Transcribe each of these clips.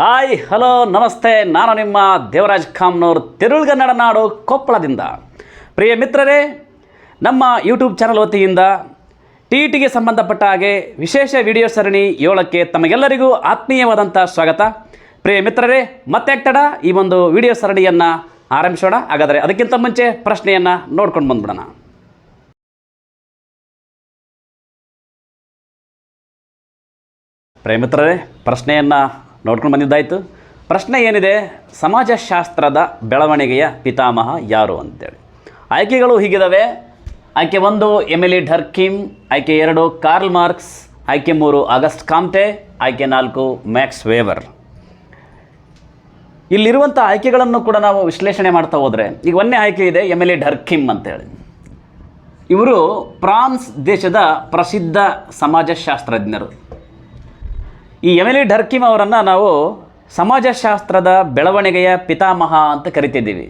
Hi, hello, ನಮಸ್ತೆ. ನಾನು ನಿಮ್ಮ ದೇವರಾಜ್ ಖಾಮ್ನವ್ರ ತಿರುಳ್ಗನ್ನಡ ನಾಡು, ಕೊಪ್ಪಳದಿಂದ. ಪ್ರಿಯ ಮಿತ್ರರೇ, ನಮ್ಮ ಯೂಟ್ಯೂಬ್ ಚಾನಲ್ ವತಿಯಿಂದ ಟಿ ಟಿಗೆ ಸಂಬಂಧಪಟ್ಟ ಹಾಗೆ ವಿಶೇಷ ವಿಡಿಯೋ ಸರಣಿ ಏಳಕ್ಕೆ ತಮಗೆಲ್ಲರಿಗೂ ಆತ್ಮೀಯವಾದಂಥ ಸ್ವಾಗತ. ಪ್ರಿಯ ಮಿತ್ರರೇ, ಮತ್ತೆ ತಡ ಈ ಒಂದು ವಿಡಿಯೋ ಸರಣಿಯನ್ನು ಆರಂಭಿಸೋಣ. ಹಾಗಾದರೆ ಅದಕ್ಕಿಂತ ಮುಂಚೆ ಪ್ರಶ್ನೆಯನ್ನು ನೋಡ್ಕೊಂಡು ಬಂದ್ಬಿಡೋಣ. ಪ್ರೇಮಿತ್ರರೇ ಪ್ರಶ್ನೆಯನ್ನು ನೋಡ್ಕೊಂಡು ಬಂದಿದ್ದಾಯಿತು. ಪ್ರಶ್ನೆ ಏನಿದೆ? ಸಮಾಜಶಾಸ್ತ್ರದ ಬೆಳವಣಿಗೆಯ ಪಿತಾಮಹ ಯಾರು ಅಂತೇಳಿ. ಆಯ್ಕೆಗಳು ಹೀಗಿದ್ದಾವೆ ಆಯ್ಕೆ ಒಂದು, ಎಮಿಲಿ ಢರ್ಕಿಮ್ ಆಯ್ಕೆ ಎರಡು, ಕಾರ್ಲ್ ಮಾರ್ಕ್ಸ್. ಆಯ್ಕೆ ಮೂರು, ಆಗಸ್ಟ್ ಕಾಮ್ಟೆ. ಆಯ್ಕೆ ನಾಲ್ಕು, ಮ್ಯಾಕ್ಸ್ ವೇವರ್. ಇಲ್ಲಿರುವಂಥ ಆಯ್ಕೆಗಳನ್ನು ಕೂಡ ನಾವು ವಿಶ್ಲೇಷಣೆ ಮಾಡ್ತಾ ಹೋದರೆ, ಈಗ ಒಂದೇ ಆಯ್ಕೆ ಇದೆ ಎಂ ಎಲ್ ಎ ಢರ್ಕಿಮ್ ಅಂತೇಳಿ. ಇವರು ಫ್ರಾನ್ಸ್ ದೇಶದ ಪ್ರಸಿದ್ಧ ಸಮಾಜಶಾಸ್ತ್ರಜ್ಞರು. ಈ ಎಮಿಲಿ ಡರ್ಕಿಮ್ ಅವರನ್ನು ನಾವು ಸಮಾಜಶಾಸ್ತ್ರದ ಬೆಳವಣಿಗೆಯ ಪಿತಾಮಹ ಅಂತ ಕರಿತಿದ್ದೀವಿ.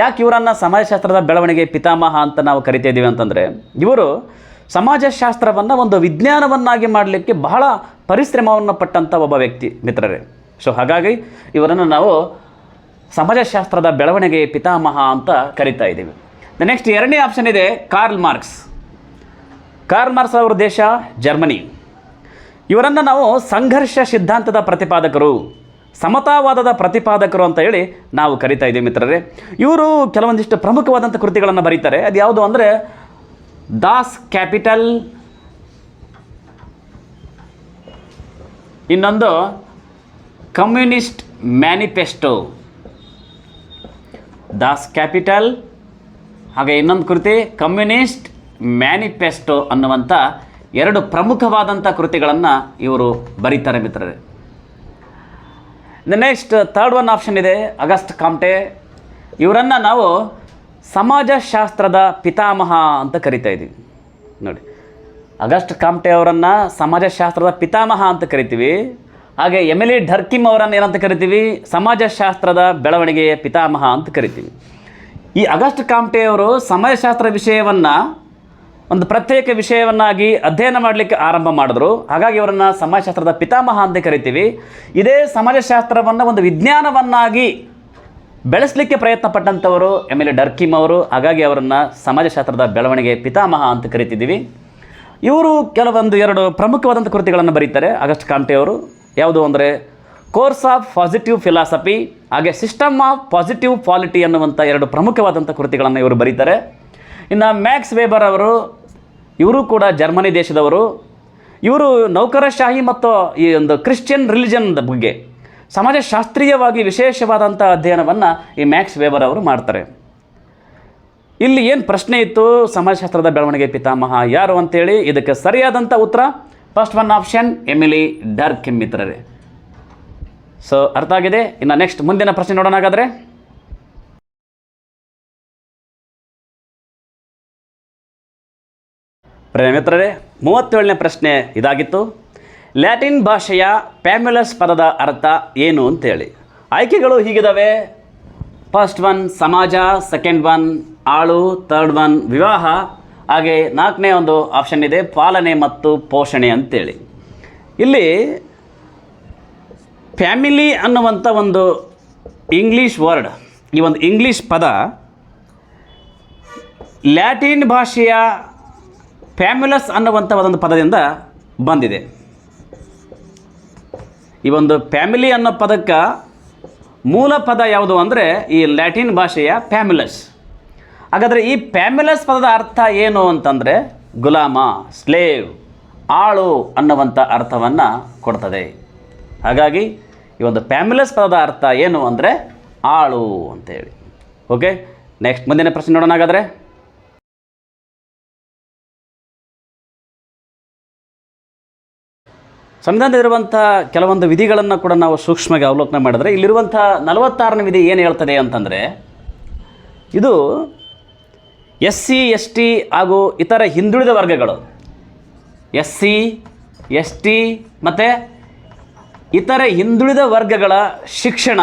ಯಾಕೆ ಇವರನ್ನು ಸಮಾಜಶಾಸ್ತ್ರದ ಬೆಳವಣಿಗೆ ಪಿತಾಮಹ ಅಂತ ನಾವು ಕರಿತಿದ್ದೀವಿ ಅಂತಂದರೆ, ಇವರು ಸಮಾಜಶಾಸ್ತ್ರವನ್ನು ಒಂದು ವಿಜ್ಞಾನವನ್ನಾಗಿ ಮಾಡಲಿಕ್ಕೆ ಬಹಳ ಪರಿಶ್ರಮವನ್ನು ಪಟ್ಟಂಥ ಒಬ್ಬ ವ್ಯಕ್ತಿ ಮಿತ್ರರೇ. ಸೊ ಹಾಗಾಗಿ ಇವರನ್ನು ನಾವು ಸಮಾಜಶಾಸ್ತ್ರದ ಬೆಳವಣಿಗೆ ಪಿತಾಮಹ ಅಂತ ಕರಿತಾ ಇದ್ದೀವಿ. ನೆಕ್ಸ್ಟ್ ಎರಡನೇ ಆಪ್ಷನ್ ಇದೆ ಕಾರ್ಲ್ ಮಾರ್ಕ್ಸ್. ಕಾರ್ಲ್ ಮಾರ್ಕ್ಸ್ ಅವರ ದೇಶ ಜರ್ಮನಿ. ಇವರನ್ನು ನಾವು ಸಂಘರ್ಷ ಸಿದ್ಧಾಂತದ ಪ್ರತಿಪಾದಕರು, ಸಮತಾವಾದದ ಪ್ರತಿಪಾದಕರು ಅಂತ ಹೇಳಿ ನಾವು ಕರಿತಾ ಇದ್ದೀವಿ ಮಿತ್ರರೇ. ಇವರು ಕೆಲವೊಂದಿಷ್ಟು ಪ್ರಮುಖವಾದಂಥ ಕೃತಿಗಳನ್ನು ಬರೀತಾರೆ. ಅದು ಯಾವುದು ಅಂದರೆ, ದಾಸ್ ಕ್ಯಾಪಿಟಲ್. ಇನ್ನೊಂದು, ಕಮ್ಯುನಿಸ್ಟ್ ಮ್ಯಾನಿಫೆಸ್ಟೋ. Das Kapital. ಹಾಗೆ ಇನ್ನೊಂದು ಕೃತಿ, ಕಮ್ಯುನಿಸ್ಟ್ ಮ್ಯಾನಿಫೆಸ್ಟೋ ಅನ್ನುವಂಥ ಎರಡು ಪ್ರಮುಖವಾದಂಥ ಕೃತಿಗಳನ್ನು ಇವರು ಬರೀತಾರೆ ಮಿತ್ರರೇ. ನೆಕ್ಸ್ಟ್ ಥರ್ಡ್ ಒನ್ ಆಪ್ಷನ್ ಇದೆ ಅಗಸ್ಟ್ ಕಾಮ್ಟೆ ಇವರನ್ನು ನಾವು ಸಮಾಜಶಾಸ್ತ್ರದ ಪಿತಾಮಹ ಅಂತ ಕರಿತಾ ಇದ್ದೀವಿ ನೋಡಿ ಅಗಸ್ಟ್ ಕಾಮ್ಟೆ ಅವರನ್ನು ಸಮಾಜಶಾಸ್ತ್ರದ ಪಿತಾಮಹ ಅಂತ ಕರಿತೀವಿ. ಹಾಗೆ ಎಮಿಲಿ ಢರ್ಕಿಮ್ ಅವರನ್ನು ಏನಂತ ಕರಿತೀವಿ? ಸಮಾಜಶಾಸ್ತ್ರದ ಬೆಳವಣಿಗೆಯ ಪಿತಾಮಹ ಅಂತ ಕರಿತೀವಿ. ಈ ಅಗಸ್ಟ್ ಕಾಮ್ಟೆ ಅವರು ಸಮಾಜಶಾಸ್ತ್ರ ವಿಷಯವನ್ನು ಒಂದು ಪ್ರತ್ಯೇಕ ವಿಷಯವನ್ನಾಗಿ ಅಧ್ಯಯನ ಮಾಡಲಿಕ್ಕೆ ಆರಂಭ ಮಾಡಿದ್ರು. ಹಾಗಾಗಿ ಅವರನ್ನು ಸಮಾಜಶಾಸ್ತ್ರದ ಪಿತಾಮಹ ಅಂತ ಕರಿತೀವಿ. ಇದೇ ಸಮಾಜಶಾಸ್ತ್ರವನ್ನು ಒಂದು ವಿಜ್ಞಾನವನ್ನಾಗಿ ಬೆಳೆಸಲಿಕ್ಕೆ ಪ್ರಯತ್ನ ಪಟ್ಟಂಥವರು ಎಂ ಎಲ್ ಡರ್ಕಿಮ್ ಅವರು, ಹಾಗಾಗಿ ಅವರನ್ನು ಸಮಾಜಶಾಸ್ತ್ರದ ಬೆಳವಣಿಗೆ ಪಿತಾಮಹ ಅಂತ ಕರಿತಿದ್ದೀವಿ. ಇವರು ಕೆಲವೊಂದು ಎರಡು ಪ್ರಮುಖವಾದಂಥ ಕೃತಿಗಳನ್ನು ಬರೀತಾರೆ, ಆಗಸ್ಟ್ ಕಾಂಟೆ ಅವರು. ಯಾವುದು ಅಂದರೆ, ಕೋರ್ಸ್ ಆಫ್ ಪಾಸಿಟಿವ್ ಫಿಲಾಸಫಿ, ಹಾಗೆ ಸಿಸ್ಟಮ್ ಆಫ್ ಪಾಸಿಟಿವ್ ಪಾಲಿಟಿ ಅನ್ನುವಂಥ ಎರಡು ಪ್ರಮುಖವಾದಂಥ ಕೃತಿಗಳನ್ನು ಇವರು ಬರೀತಾರೆ. ಇನ್ನು ಮ್ಯಾಕ್ಸ್ ವೇಬರ್ ಅವರು ಇವರು ಕೂಡ ಜರ್ಮನಿ ದೇಶದವರು. ಇವರು ನೌಕರಶಾಹಿ ಮತ್ತು ಈ ಒಂದು ಕ್ರಿಶ್ಚಿಯನ್ ರಿಲಿಜನ್ ಬಗ್ಗೆ ಸಮಾಜಶಾಸ್ತ್ರೀಯವಾಗಿ ವಿಶೇಷವಾದಂಥ ಅಧ್ಯಯನವನ್ನು ಈ ಮ್ಯಾಕ್ಸ್ ವೇಬರ್ ಅವರು ಮಾಡ್ತಾರೆ. ಇಲ್ಲಿ ಏನು ಪ್ರಶ್ನೆ ಇತ್ತು? ಸಮಾಜಶಾಸ್ತ್ರದ ಬೆಳವಣಿಗೆ ಪಿತಾಮಹ ಯಾರು ಅಂತೇಳಿ? ಇದಕ್ಕೆ ಸರಿಯಾದಂಥ ಉತ್ತರ first one option Emile Durkheim ಮಿತ್ರರೇ ಸೊ ಅರ್ಥ ಆಗಿದೆ? ಇನ್ನು ನೆಕ್ಸ್ಟ್ ಮುಂದಿನ ಪ್ರಶ್ನೆ ನೋಡೋಣ ಹಾಗಾದರೆ ಮಿತ್ರರೇ, ಮೂವತ್ತೇಳನೇ ಪ್ರಶ್ನೆ ಇದಾಗಿತ್ತು. ಲ್ಯಾಟಿನ್ ಭಾಷೆಯ ಪ್ಯಾಮ್ಯುಲಸ್ ಪದದ ಅರ್ಥ ಏನು ಅಂತೇಳಿ. ಆಯ್ಕೆಗಳು ಹೀಗಿದ್ದಾವೆ ಫಸ್ಟ್ ಒನ್ ಸಮಾಜ ಸೆಕೆಂಡ್ ಒನ್ ಆಳು ತರ್ಡ್ ಒನ್ ವಿವಾಹ. ಹಾಗೆ ನಾಲ್ಕನೇ ಒಂದು ಆಪ್ಷನ್ ಇದೆ, ಪಾಲನೆ ಮತ್ತು ಪೋಷಣೆ ಅಂತೇಳಿ. ಇಲ್ಲಿ ಫ್ಯಾಮಿಲಿ ಅನ್ನುವಂಥ ಒಂದು ಇಂಗ್ಲೀಷ್ ವರ್ಡ್, ಈ ಒಂದು ಇಂಗ್ಲೀಷ್ ಪದ ಲ್ಯಾಟಿನ್ ಭಾಷೆಯ ಫ್ಯಾಮ್ಯುಲಸ್ ಅನ್ನುವಂಥ ಒಂದು ಪದದಿಂದ ಬಂದಿದೆ. ಈ ಒಂದು ಫ್ಯಾಮಿಲಿ ಅನ್ನೋ ಪದಕ್ಕೆ ಮೂಲ ಪದ ಯಾವುದು ಅಂದರೆ ಈ ಲ್ಯಾಟಿನ್ ಭಾಷೆಯ ಫ್ಯಾಮ್ಯುಲಸ್. ಹಾಗಾದರೆ ಈ ಫ್ಯಾಮ್ಯುಲಸ್ ಪದದ ಅರ್ಥ ಏನು ಅಂತಂದರೆ ಗುಲಾಮ, ಸ್ಲೇವ್, ಆಳು ಅನ್ನುವಂಥ ಅರ್ಥವನ್ನು ಕೊಡ್ತದೆ. ಹಾಗಾಗಿ ಈ ಒಂದು ಫ್ಯಾಮ್ಯುಲಸ್ ಪದದ ಅರ್ಥ ಏನು ಅಂದರೆ ಆಳು ಅಂತೇಳಿ. ಓಕೆ ನೆಕ್ಸ್ಟ್ ಮುಂದಿನ ಪ್ರಶ್ನೆ ನೋಡೋಣ ಹಾಗಾದರೆ. ಸಂವಿಧಾನದಲ್ಲಿರುವಂಥ ಕೆಲವೊಂದು ವಿಧಿಗಳನ್ನು ಕೂಡ ನಾವು ಸೂಕ್ಷ್ಮವಾಗಿ ಅವಲೋಕನ ಮಾಡಿದ್ರೆ ಇಲ್ಲಿರುವಂಥ ನಲವತ್ತಾರನೇ ವಿಧಿ ಏನು ಹೇಳ್ತದೆ ಅಂತಂದರೆ, ಇದು ಎಸ್ ಸಿ, ಎಸ್ ಟಿ ಹಾಗೂ ಇತರ ಹಿಂದುಳಿದ ವರ್ಗಗಳು. ಎಸ್ ಸಿ, ಎಸ್ ಟಿ ಮತ್ತು ಇತರ ಹಿಂದುಳಿದ ವರ್ಗಗಳ ಶಿಕ್ಷಣ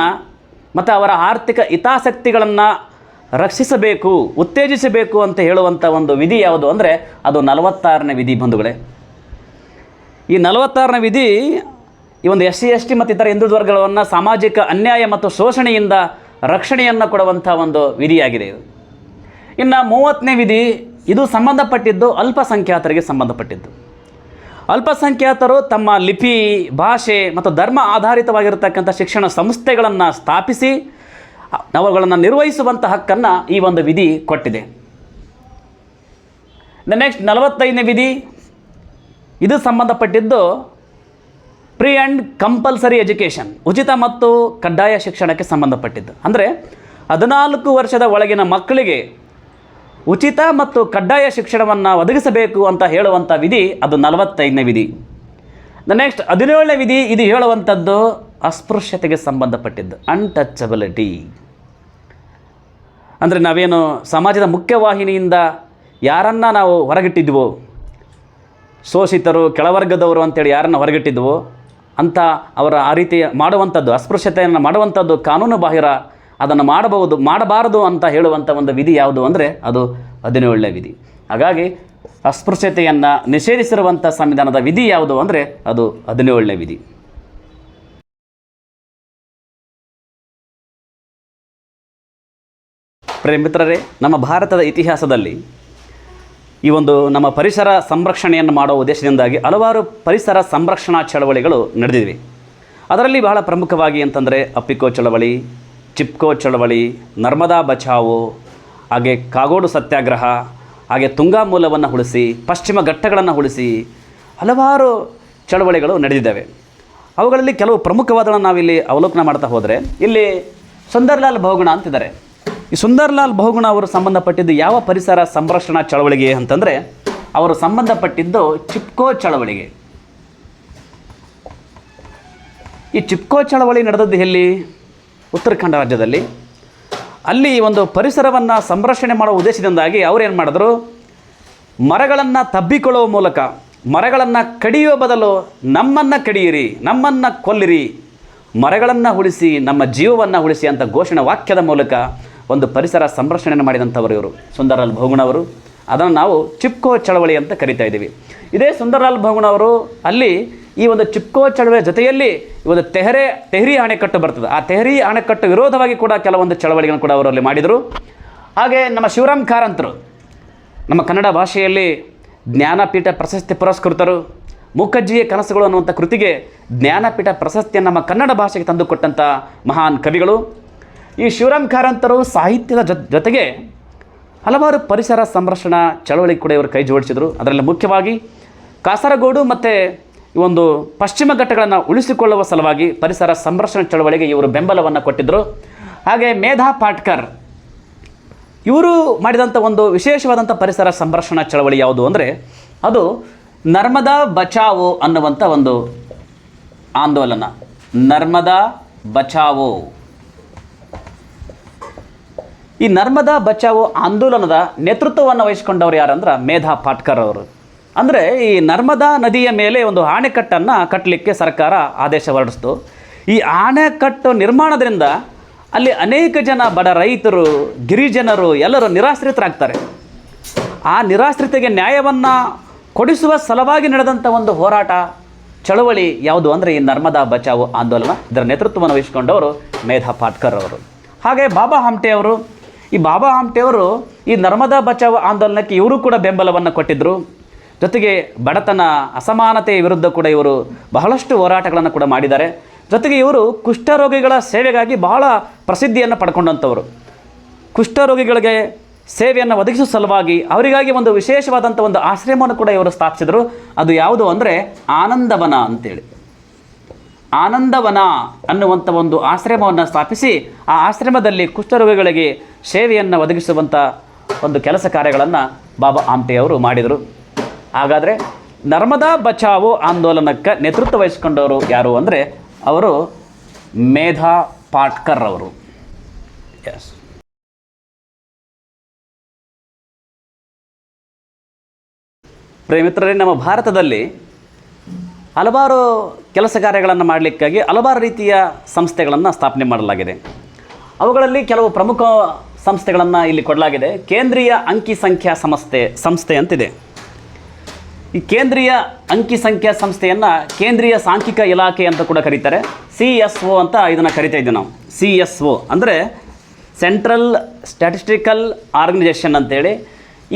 ಮತ್ತು ಅವರ ಆರ್ಥಿಕ ಹಿತಾಸಕ್ತಿಗಳನ್ನು ರಕ್ಷಿಸಬೇಕು, ಉತ್ತೇಜಿಸಬೇಕು ಅಂತ ಹೇಳುವಂಥ ಒಂದು ವಿಧಿ ಯಾವುದು ಅಂದರೆ, ಅದು ನಲವತ್ತಾರನೇ ವಿಧಿ ಬಂಧುಗಳೇ. ಈ ನಲವತ್ತಾರನೇ ವಿಧಿ ಈ ಒಂದು ಎಸ್ ಸಿ, ಎಸ್ ಟಿ ಮತ್ತು ಇತರ ಹಿಂದುಳಿದ ವರ್ಗಗಳನ್ನು ಸಾಮಾಜಿಕ ಅನ್ಯಾಯ ಮತ್ತು ಶೋಷಣೆಯಿಂದ ರಕ್ಷಣೆಯನ್ನು ಕೊಡುವಂಥ ಒಂದು ವಿಧಿಯಾಗಿದೆ ಇದು. ಇನ್ನು ಮೂವತ್ತನೇ ವಿಧಿ, ಇದು ಸಂಬಂಧಪಟ್ಟಿದ್ದು ಅಲ್ಪಸಂಖ್ಯಾತರಿಗೆ ಸಂಬಂಧಪಟ್ಟಿದ್ದು. ಅಲ್ಪಸಂಖ್ಯಾತರು ತಮ್ಮ ಲಿಪಿ, ಭಾಷೆ ಮತ್ತು ಧರ್ಮ ಆಧಾರಿತವಾಗಿರತಕ್ಕಂಥ ಶಿಕ್ಷಣ ಸಂಸ್ಥೆಗಳನ್ನು ಸ್ಥಾಪಿಸಿ ಅವುಗಳನ್ನು ನಿರ್ವಹಿಸುವಂಥ ಹಕ್ಕನ್ನು ಈ ಒಂದು ವಿಧಿ ಕೊಟ್ಟಿದೆ. ನೆಕ್ಸ್ಟ್ ನಲವತ್ತೈದನೇ ವಿಧಿ ಇದು ಸಂಬಂಧಪಟ್ಟಿದ್ದು ಪ್ರೀ ಆ್ಯಂಡ್ ಕಂಪಲ್ಸರಿ ಎಜುಕೇಷನ್, ಉಚಿತ ಮತ್ತು ಕಡ್ಡಾಯ ಶಿಕ್ಷಣಕ್ಕೆ ಸಂಬಂಧಪಟ್ಟಿದ್ದು. ಅಂದರೆ ಹದಿನಾಲ್ಕು ವರ್ಷದ ಒಳಗಿನ ಮಕ್ಕಳಿಗೆ ಉಚಿತ ಮತ್ತು ಕಡ್ಡಾಯ ಶಿಕ್ಷಣವನ್ನು ಒದಗಿಸಬೇಕು ಅಂತ ಹೇಳುವಂಥ ವಿಧಿ ಅದು ನಲವತ್ತೈದನೇ ವಿಧಿ. ನೆಕ್ಸ್ಟ್ ಹದಿನೇಳನೇ ವಿಧಿ ಇದು ಹೇಳುವಂಥದ್ದು ಅಸ್ಪೃಶ್ಯತೆಗೆ ಸಂಬಂಧಪಟ್ಟಿದ್ದು ಅನ್ಟಚಬಿಲಿಟಿ ಅಂದರೆ ನಾವೇನು ಸಮಾಜದ ಮುಖ್ಯವಾಹಿನಿಯಿಂದ ಯಾರನ್ನು ನಾವು ಹೊರಗಿಟ್ಟಿದ್ವೋ ಶೋಷಿತರು, ಕೆಳವರ್ಗದವರು ಅಂತೇಳಿ ಯಾರನ್ನು ಹೊರಗಿಟ್ಟಿದ್ವು, ಅಂತ ಅವರ ಆ ರೀತಿ ಮಾಡುವಂಥದ್ದು, ಅಸ್ಪೃಶ್ಯತೆಯನ್ನು ಮಾಡುವಂಥದ್ದು ಕಾನೂನು ಬಾಹಿರ ಅದನ್ನು ಮಾಡಬಹುದು, ಮಾಡಬಾರದು ಅಂತ ಹೇಳುವಂಥ ಒಂದು ವಿಧಿ ಯಾವುದು ಅಂದರೆ ಅದು ಹದಿನೇಳನೇ ವಿಧಿ. ಹಾಗಾಗಿ ಅಸ್ಪೃಶ್ಯತೆಯನ್ನು ನಿಷೇಧಿಸಿರುವಂಥ ಸಂವಿಧಾನದ ವಿಧಿ ಯಾವುದು ಅಂದರೆ ಅದು ಹದಿನೇಳನೇ ವಿಧಿ. ಪ್ರೇಮಿತ್ರರೇ, ನಮ್ಮ ಭಾರತದ ಇತಿಹಾಸದಲ್ಲಿ ಈ ಒಂದು ನಮ್ಮ ಪರಿಸರ ಸಂರಕ್ಷಣೆಯನ್ನು ಮಾಡುವ ಉದ್ದೇಶದಿಂದಾಗಿ ಹಲವಾರು ಪರಿಸರ ಸಂರಕ್ಷಣಾ ಚಳವಳಿಗಳು ನಡೆದಿವೆ ಅದರಲ್ಲಿ ಬಹಳ ಪ್ರಮುಖವಾಗಿ ಅಂತಂದರೆ ಅಪ್ಪಿಕೋ ಚಳವಳಿ, ಚಿಪ್ಕೋ ಚಳವಳಿ, ನರ್ಮದಾ ಬಚಾವೋ, ಹಾಗೆ ಕಾಗೋಡು ಸತ್ಯಾಗ್ರಹ, ಹಾಗೆ ತುಂಗಾ ಮೂಲವನ್ನು ಉಳಿಸಿ, ಪಶ್ಚಿಮ ಘಟ್ಟಗಳನ್ನು ಉಳಿಸಿ ಹಲವಾರು ಚಳವಳಿಗಳು ನಡೆದಿದ್ದಾವೆ. ಅವುಗಳಲ್ಲಿ ಕೆಲವು ಪ್ರಮುಖವಾದಗಳನ್ನು ನಾವಿಲ್ಲಿ ಅವಲೋಕನ ಮಾಡ್ತಾ ಹೋದರೆ ಇಲ್ಲಿ ಸುಂದರ್ಲಾಲ್ ಬಹುಗುಣ ಅಂತಿದ್ದಾರೆ. ಈ ಸುಂದರ್ಲಾಲ್ ಬಹುಗುಣ ಅವರು ಸಂಬಂಧಪಟ್ಟಿದ್ದು ಯಾವ ಪರಿಸರ ಸಂರಕ್ಷಣಾ ಚಳವಳಿಗೆ ಅಂತಂದರೆ, ಅವರು ಸಂಬಂಧಪಟ್ಟಿದ್ದು ಚಿಪ್ಕೋ ಚಳವಳಿಗೆ. ಈ ಚಿಪ್ಕೋ ಚಳವಳಿ ನಡೆದದ್ದು ಎಲ್ಲಿ? ಉತ್ತರಾಖಂಡ ರಾಜ್ಯದಲ್ಲಿ. ಅಲ್ಲಿ ಒಂದು ಪರಿಸರವನ್ನು ಸಂರಕ್ಷಣೆ ಮಾಡುವ ಉದ್ದೇಶದಿಂದಾಗಿ ಅವರೇನು ಮಾಡಿದ್ರು? ಮರಗಳನ್ನು ತಬ್ಬಿಕೊಳ್ಳುವ ಮೂಲಕ, ಮರಗಳನ್ನು ಕಡಿಯುವ ಬದಲು ನಮ್ಮನ್ನು ಕಡಿಯಿರಿ, ನಮ್ಮನ್ನು ಕೊಲ್ಲಿರಿ, ಮರಗಳನ್ನು ಉಳಿಸಿ, ನಮ್ಮ ಜೀವವನ್ನು ಉಳಿಸಿ ಅಂತ ಘೋಷಣೆ ವಾಕ್ಯದ ಮೂಲಕ ಒಂದು ಪರಿಸರ ಸಂರಕ್ಷಣೆಯನ್ನು ಮಾಡಿದಂಥವರು ಇವರು. ಸುಂದರಲಾಲ್ ಅವರು. ಅದನ್ನು ನಾವು ಚಿಪ್ಕೋ ಚಳವಳಿ ಅಂತ ಕರಿತಾ ಇದ್ದೀವಿ. ಇದೇ ಸುಂದರಲಾಲ್ ಅವರು, ಅಲ್ಲಿ ಈ ಒಂದು ಚಿಪ್ಕೋ ಚಳವಳಿಯ ಜೊತೆಯಲ್ಲಿ ಒಂದು ತೆಹರೆ, ತೆಹರಿ ಅಣೆಕಟ್ಟು ಬರ್ತದೆ. ಆ ತೆಹರಿ ಅಣೆಕಟ್ಟು ವಿರೋಧವಾಗಿ ಕೂಡ ಕೆಲವೊಂದು ಚಳವಳಿಗಳನ್ನು ಕೂಡ ಅವರಲ್ಲಿ ಮಾಡಿದರು. ಹಾಗೆ ನಮ್ಮ ಶಿವರಾಮ್ ಕಾರಂತರು, ನಮ್ಮ ಕನ್ನಡ ಭಾಷೆಯಲ್ಲಿ ಜ್ಞಾನಪೀಠ ಪ್ರಶಸ್ತಿ ಪುರಸ್ಕೃತರು, ಮುಖಜ್ಜಿಯ ಕನಸುಗಳು ಅನ್ನುವಂಥ ಕೃತಿಗೆ ಜ್ಞಾನಪೀಠ ಪ್ರಶಸ್ತಿಯನ್ನು ನಮ್ಮ ಕನ್ನಡ ಭಾಷೆಗೆ ತಂದುಕೊಟ್ಟಂಥ ಮಹಾನ್ ಕವಿಗಳು. ಈ ಶಿವರಾಮ್ ಕಾರಂತರು ಸಾಹಿತ್ಯದ ಜೊತೆಗೆ ಹಲವಾರು ಪರಿಸರ ಸಂರಕ್ಷಣಾ ಚಳವಳಿ ಕೂಡ ಇವರು ಕೈ ಜೋಡಿಸಿದರು. ಅದರಲ್ಲಿ ಮುಖ್ಯವಾಗಿ ಕಾಸರಗೋಡು ಮತ್ತು ಈ ಒಂದು ಪಶ್ಚಿಮ ಘಟ್ಟಗಳನ್ನು ಉಳಿಸಿಕೊಳ್ಳುವ ಸಲುವಾಗಿ ಪರಿಸರ ಸಂರಕ್ಷಣಾ ಚಳವಳಿಗೆ ಇವರು ಬೆಂಬಲವನ್ನು ಕೊಟ್ಟಿದ್ದರು ಹಾಗೆ ಮೇಧಾ ಪಾಟ್ಕರ್, ಇವರು ಮಾಡಿದಂಥ ಒಂದು ವಿಶೇಷವಾದಂಥ ಪರಿಸರ ಸಂರಕ್ಷಣಾ ಚಳವಳಿ ಯಾವುದು ಅಂದರೆ ಅದು ನರ್ಮದಾ ಬಚಾವೋ ಅನ್ನುವಂಥ ಒಂದು ಆಂದೋಲನ. ನರ್ಮದಾ ಬಚಾವೋ. ಈ ನರ್ಮದಾ ಬಚಾವೋ ಆಂದೋಲನದ ನೇತೃತ್ವವನ್ನು ವಹಿಸಿಕೊಂಡವರು ಯಾರಂದ್ರೆ ಮೇಧಾ ಪಾಟ್ಕರ್ ಅವರು. ಅಂದರೆ ಈ ನರ್ಮದಾ ನದಿಯ ಮೇಲೆ ಒಂದು ಆಣೆಕಟ್ಟನ್ನು ಕಟ್ಟಲಿಕ್ಕೆ ಸರ್ಕಾರ ಆದೇಶ ಹೊರಡಿಸ್ತು. ಈ ಆಣೆಕಟ್ಟು ನಿರ್ಮಾಣದಿಂದ ಅಲ್ಲಿ ಅನೇಕ ಜನ ಬಡ ರೈತರು, ಗಿರಿಜನರು ಎಲ್ಲರೂ ನಿರಾಶ್ರಿತರಾಗ್ತಾರೆ. ಆ ನಿರಾಶ್ರಿತೆಗೆ ನ್ಯಾಯವನ್ನು ಕೊಡಿಸುವ ಸಲುವಾಗಿ ನಡೆದಂಥ ಒಂದು ಹೋರಾಟ, ಚಳವಳಿ ಯಾವುದು ಅಂದರೆ ಈ ನರ್ಮದಾ ಬಚಾವು ಆಂದೋಲನ. ಇದರ ನೇತೃತ್ವವನ್ನು ವಹಿಸಿಕೊಂಡವರು ಮೇಧಾ ಪಾಟ್ಕರ್ ಅವರು. ಹಾಗೆ ಬಾಬಾ ಹಮ್ಟೆ ಅವರು ಈ ಬಾಬಾ ಆಮ್ಟೆಯವರು ಈ ನರ್ಮದಾ ಬಚಾವ್ ಆಂದೋಲನಕ್ಕೆ ಇವರು ಕೂಡ ಬೆಂಬಲವನ್ನು ಕೊಟ್ಟಿದ್ದರು ಜೊತೆಗೆ ಬಡತನ, ಅಸಮಾನತೆಯ ವಿರುದ್ಧ ಕೂಡ ಇವರು ಬಹಳಷ್ಟು ಹೋರಾಟಗಳನ್ನು ಕೂಡ ಮಾಡಿದ್ದಾರೆ. ಜೊತೆಗೆ ಇವರು ಕುಷ್ಠರೋಗಿಗಳ ಸೇವೆಗಾಗಿ ಬಹಳ ಪ್ರಸಿದ್ಧಿಯನ್ನು ಪಡ್ಕೊಂಡಂಥವರು. ಕುಷ್ಠರೋಗಿಗಳಿಗೆ ಸೇವೆಯನ್ನು ಒದಗಿಸುವ ಸಲುವಾಗಿ ಅವರಿಗಾಗಿ ಒಂದು ವಿಶೇಷವಾದಂಥ ಒಂದು ಆಶ್ರಮವನ್ನು ಕೂಡ ಇವರು ಸ್ಥಾಪಿಸಿದರು. ಅದು ಯಾವುದು ಅಂದರೆ ಆನಂದವನ ಅಂತೇಳಿ. ಆನಂದವನ ಅನ್ನುವಂಥ ಒಂದು ಆಶ್ರಮವನ್ನು ಸ್ಥಾಪಿಸಿ ಆ ಆಶ್ರಮದಲ್ಲಿ ಕುಷ್ಠರೋಗಿಗಳಿಗೆ ಸೇವೆಯನ್ನು ಒದಗಿಸುವಂಥ ಒಂದು ಕೆಲಸ ಕಾರ್ಯಗಳನ್ನು ಬಾಬಾ ಆಮ್ಟೆಯವರು ಮಾಡಿದರು. ಹಾಗಾದರೆ ನರ್ಮದಾ ಬಚಾವೋ ಆಂದೋಲನಕ್ಕೆ ನೇತೃತ್ವ ವಹಿಸಿಕೊಂಡವರು ಯಾರು ಅಂದರೆ ಅವರು ಮೇಧಾ ಪಾಟ್ಕರ್ ಅವರು. ಎಸ್ ಪ್ರೇಮಿತ್ರರೇ ನಮ್ಮ ಭಾರತದಲ್ಲಿ ಹಲವಾರು ಕೆಲಸ ಕಾರ್ಯಗಳನ್ನು ಮಾಡಲಿಕ್ಕಾಗಿ ಹಲವಾರು ರೀತಿಯ ಸಂಸ್ಥೆಗಳನ್ನು ಸ್ಥಾಪನೆ ಮಾಡಲಾಗಿದೆ. ಅವುಗಳಲ್ಲಿ ಕೆಲವು ಪ್ರಮುಖ ಸಂಸ್ಥೆಗಳನ್ನು ಇಲ್ಲಿ ಕೊಡಲಾಗಿದೆ. ಕೇಂದ್ರೀಯ ಅಂಕಿ ಸಂಖ್ಯಾ ಸಂಸ್ಥೆ ಸಂಸ್ಥೆ ಅಂತಿದೆ. ಈ ಕೇಂದ್ರೀಯ ಅಂಕಿ ಸಂಖ್ಯಾ ಸಂಸ್ಥೆಯನ್ನು ಕೇಂದ್ರೀಯ ಸಾಂಖ್ಯಿಕ ಇಲಾಖೆ ಅಂತ ಕೂಡ ಕರೀತಾರೆ. ಸಿ ಎಸ್ ಒ ಅಂತ ಇದನ್ನು ಕರಿತಾ ಇದ್ದೀವಿ ನಾವು. ಸಿ ಎಸ್ ಒ ಅಂದರೆ ಸೆಂಟ್ರಲ್ ಸ್ಟ್ಯಾಟಿಸ್ಟಿಕಲ್ ಆರ್ಗನೈಜೇಷನ್ ಅಂತೇಳಿ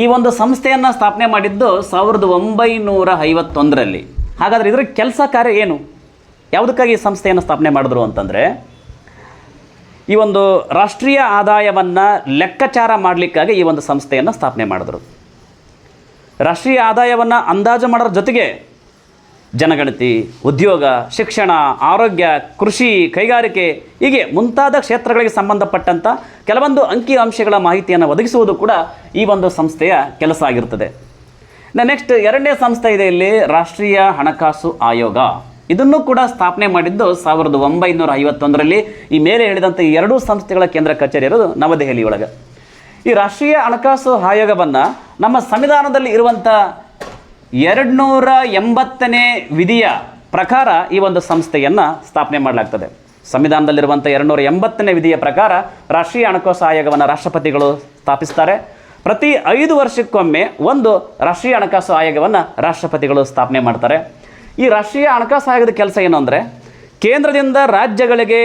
ಈ ಒಂದು ಸಂಸ್ಥೆಯನ್ನು ಸ್ಥಾಪನೆ ಮಾಡಿದ್ದು ಸಾವಿರದ ಒಂಬೈನೂರ ಐವತ್ತೊಂದರಲ್ಲಿ. ಹಾಗಾದರೆ ಇದರ ಕೆಲಸ ಕಾರ್ಯ ಏನು? ಯಾವುದಕ್ಕಾಗಿ ಈ ಸಂಸ್ಥೆಯನ್ನು ಸ್ಥಾಪನೆ ಮಾಡಿದ್ರು ಅಂತಂದರೆ, ಈ ಒಂದು ರಾಷ್ಟ್ರೀಯ ಆದಾಯವನ್ನು ಲೆಕ್ಕಾಚಾರ ಮಾಡಲಿಕ್ಕಾಗಿ ಈ ಒಂದು ಸಂಸ್ಥೆಯನ್ನು ಸ್ಥಾಪನೆ ಮಾಡಿದ್ರು. ರಾಷ್ಟ್ರೀಯ ಆದಾಯವನ್ನು ಅಂದಾಜು ಮಾಡೋದ್ರ ಜೊತೆಗೆ ಜನಗಣತಿ, ಉದ್ಯೋಗ, ಶಿಕ್ಷಣ, ಆರೋಗ್ಯ, ಕೃಷಿ, ಕೈಗಾರಿಕೆ ಹೀಗೆ ಮುಂತಾದ ಕ್ಷೇತ್ರಗಳಿಗೆ ಸಂಬಂಧಪಟ್ಟಂಥ ಕೆಲವೊಂದು ಅಂಕಿ ಅಂಶಗಳ ಮಾಹಿತಿಯನ್ನು ಒದಗಿಸುವುದು ಕೂಡ ಈ ಒಂದು ಸಂಸ್ಥೆಯ ಕೆಲಸ ಆಗಿರ್ತದೆ. ನೆಕ್ಸ್ಟ್ ಎರಡನೇ ಸಂಸ್ಥೆ ಇದೆ ಇಲ್ಲಿ, ರಾಷ್ಟ್ರೀಯ ಹಣಕಾಸು ಆಯೋಗ. ಇದನ್ನು ಕೂಡ ಸ್ಥಾಪನೆ ಮಾಡಿದ್ದು ಸಾವಿರದ ಒಂಬೈನೂರ ಐವತ್ತೊಂದರಲ್ಲಿ. ಈ ಮೇಲೆ ಹೇಳಿದಂಥ ಎರಡೂ ಸಂಸ್ಥೆಗಳ ಕೇಂದ್ರ ಕಚೇರಿ ಇರೋದು ನವದೆಹಲಿಯೊಳಗೆ ಈ ರಾಷ್ಟ್ರೀಯ ಹಣಕಾಸು ಆಯೋಗವನ್ನು ನಮ್ಮ ಸಂವಿಧಾನದಲ್ಲಿ ಇರುವಂಥ ಎರಡುನೂರ ಎಂಬತ್ತನೇ ವಿಧಿಯ ಪ್ರಕಾರ ಈ ಒಂದು ಸಂಸ್ಥೆಯನ್ನು ಸ್ಥಾಪನೆ ಮಾಡಲಾಗ್ತದೆ. ಸಂವಿಧಾನದಲ್ಲಿರುವಂಥ ಎರಡುನೂರ ಎಂಬತ್ತನೇ ವಿಧಿಯ ಪ್ರಕಾರ ರಾಷ್ಟ್ರೀಯ ಹಣಕಾಸು ಆಯೋಗವನ್ನು ರಾಷ್ಟ್ರಪತಿಗಳು ಸ್ಥಾಪಿಸ್ತಾರೆ. ಪ್ರತಿ ಐದು ವರ್ಷಕ್ಕೊಮ್ಮೆ ಒಂದು ರಾಷ್ಟ್ರೀಯ ಹಣಕಾಸು ಆಯೋಗವನ್ನು ರಾಷ್ಟ್ರಪತಿಗಳು ಸ್ಥಾಪನೆ ಮಾಡ್ತಾರೆ. ಈ ರಾಷ್ಟ್ರೀಯ ಹಣಕಾಸು ಆಯೋಗದ ಕೆಲಸ ಏನು ಅಂದರೆ, ಕೇಂದ್ರದಿಂದ ರಾಜ್ಯಗಳಿಗೆ